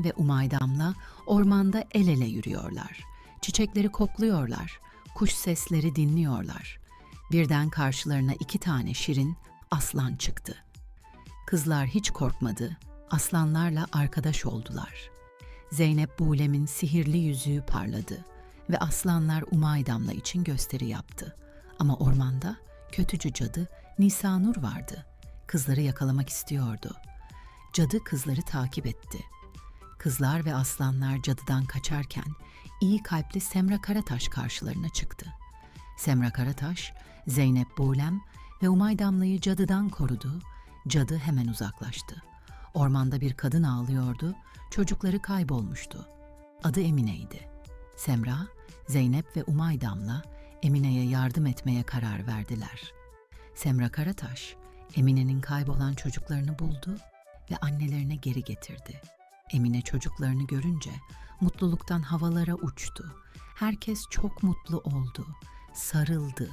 Bulem ve Umaydam'la ormanda el ele yürüyorlar. Çiçekleri kokluyorlar. Kuş sesleri dinliyorlar. Birden karşılarına iki tane şirin aslan çıktı. Kızlar hiç korkmadı. Aslanlarla arkadaş oldular. Zeynep Bulem'in sihirli yüzüğü parladı ve aslanlar Umaydam'la için gösteri yaptı. Ama ormanda kötücü cadı Nisanur vardı. Kızları yakalamak istiyordu. Cadı kızları takip etti. Kızlar ve aslanlar cadıdan kaçarken iyi kalpli Semra Karataş karşılarına çıktı. Semra Karataş, Zeynep Buğlem ve Umaydamla'yı cadıdan korudu. Cadı hemen uzaklaştı. Ormanda bir kadın ağlıyordu, çocukları kaybolmuştu. Adı Emine'ydi. Semra, Zeynep ve Umaydamla Emine'ye yardım etmeye karar verdiler. Semra Karataş, Emine'nin kaybolan çocuklarını buldu ve annelerine geri getirdi. Emine çocuklarını görünce mutluluktan havalara uçtu. Herkes çok mutlu oldu. Sarıldı,